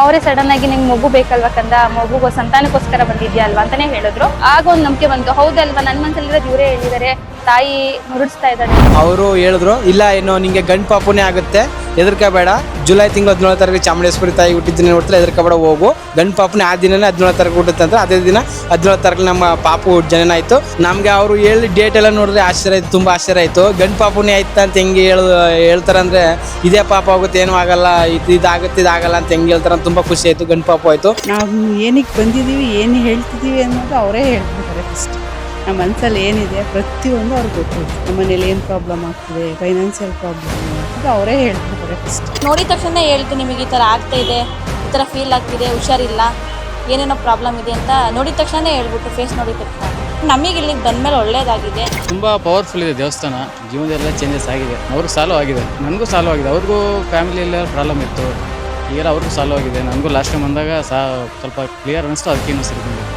ಅವರೇ ಸಡನ್ ಆಗಿ ನಿಂಗೆ ಮಗು ಬೇಕಲ್ವಾ ಕಂದ? ಮಗುಗೋ ಸಂತಾನಕ್ಕೋಸ್ಕರ ಬಂದಿದ್ಯಾ ಅಲ್ವಾ ಅಂತಾನೆ ಹೇಳಿದ್ರು. ಆಗ ಒಂದು ನಂಬಿಕೆ ಬಂತು. ಹೌದಲ್ವಾ? ನನ್ನ ಮನಸ್ಸಲ್ಲಿರೋದು ಇವರೇ ಹೇಳಿದ್ದಾರೆ ತಾಯಿ ಮುರುಡಿಸ್ತಾ ಇದ್ದಾರೆ ಅವರು ಹೇಳಿದ್ರು, ಇಲ್ಲ ಏನೋ ನಿಂಗೆ ಗಂಡು ಪಾಪುನೇ ಆಗುತ್ತೆ. ಹೆದರ್ಕೋಬೇಡ. ಜುಲೈ ತಿಂಗಳು ಹದಿನೇಳು ತಾರೀಕು ಚಾಮುಂಡೇಶ್ವರಿ ತಾಯಿ ಹುಟ್ಟಿದ ದಿನ ನೋಡ್ತಾರೆ ಹೆದರ್ಕೋಬೇಡ, ಹೋಗು. ಗಂಡು ಪಾಪನ ಆ ದಿನನೇ ಹದಿನೇಳು ತಾರೀಕು ಹುಟ್ಟುತ್ತೆ ಅಂತ ಅದೇ ದಿನ ಹದಿನೇಳು ತಾರೀಕು ನಮ್ಮ ಪಾಪು ಜನನ ಆಯಿತು. ನಮಗೆ ಅವರು ಹೇಳಿ ಡೇಟ್ ಎಲ್ಲ ನೋಡಿದ್ರೆ ಆಶ್ಚರ್ಯ ಆಯ್ತು, ತುಂಬ ಆಶ್ಚರ್ಯ ಆಯಿತು. ಗಂಡು ಪಾಪುನೇ ಆಯ್ತು ಅಂತ ಹೆಂಗೆ ಹೇಳು ಹೇಳ್ತಾರಂದ್ರೆ ಇದೇ ಪಾಪ ಆಗುತ್ತೆ, ಏನೂ ಆಗಲ್ಲ, ಇದು ಇದಾಗುತ್ತೆ ಇದಾಗಲ್ಲ ಅಂತ ಹೆಂಗೆ ಹೇಳ್ತಾರೆ ಅಂತ ತುಂಬ ಖುಷಿ ಆಯ್ತು, ಗಂಡು ಪಾಪು ಆಯಿತು. ನಾವು ಏನಕ್ಕೆ ಬಂದಿದ್ದೀವಿ, ಏನು ಹೇಳ್ತಿದ್ದೀವಿ ಅನ್ನೋದು ಅವರೇ ಹೇಳ್ತಿದ್ದಾರೆ ನಮ್ಮ ಮನಸ್ಸಲ್ಲಿ ಏನಿದೆ ಪ್ರತಿಯೊಂದು ಅವ್ರಿಗೆ ಗೊತ್ತಿದೆ ನಮ್ಮ ಮನೇಲಿ ಏನು ಪ್ರಾಬ್ಲಮ್ ಆಗ್ತಿದೆ ಫೈನಾನ್ಷಿಯಲ್ ಪ್ರಾಬ್ಲಮ್ ಅದು ಅವರೇ ಫಸ್ಟ್ ನೋಡಿದ ತಕ್ಷಣ ಹೇಳ್ತೀನಿ ನಿಮಗೆ ಈ ಥರ ಆಗ್ತಾ ಇದೆ, ಈ ಥರ ಫೀಲ್ ಆಗ್ತಿದೆ, ಹುಷಾರಿಲ್ಲ, ಏನೇನೋ ಪ್ರಾಬ್ಲಮ್ ಇದೆ ಅಂತ ನೋಡಿದ ತಕ್ಷಣ ಹೇಳ್ಬಿಟ್ಟು ಫೇಸ್ ನೋಡಿದ ತಕ್ಷಣ. ನಮಗೆ ಇಲ್ಲಿಗೆ ಬಂದಮೇಲೆ ಒಳ್ಳೇದಾಗಿದೆ. ತುಂಬ ಪವರ್ಫುಲ್ ಇದೆ ದೇವಸ್ಥಾನ. ಜೀವನದೆಲ್ಲ ಚೇಂಜಸ್ ಆಗಿದೆ. ಅವ್ರಿಗೆ ಸಾಲು ಆಗಿದೆ. ನನಗೂ ಸಾಲು ಆಗಿದೆ. ಅವ್ರಿಗೂ ಫ್ಯಾಮಿಲಿಯಲ್ಲ ಪ್ರಾಬ್ಲಮ್ ಇತ್ತು. ಈಗೆಲ್ಲ ಅವ್ರಿಗೂ ಸಾಲು ಆಗಿದೆ. ನನಗೂ ಲಾಸ್ಟ್ ಟೈಮ್ ಬಂದಾಗ ಸಾ ಸ್ವಲ್ಪ ಕ್ಲಿಯರ್ ಅನಿಸ್ತು. ಅದಕ್ಕೆ ಇನ್ನೂ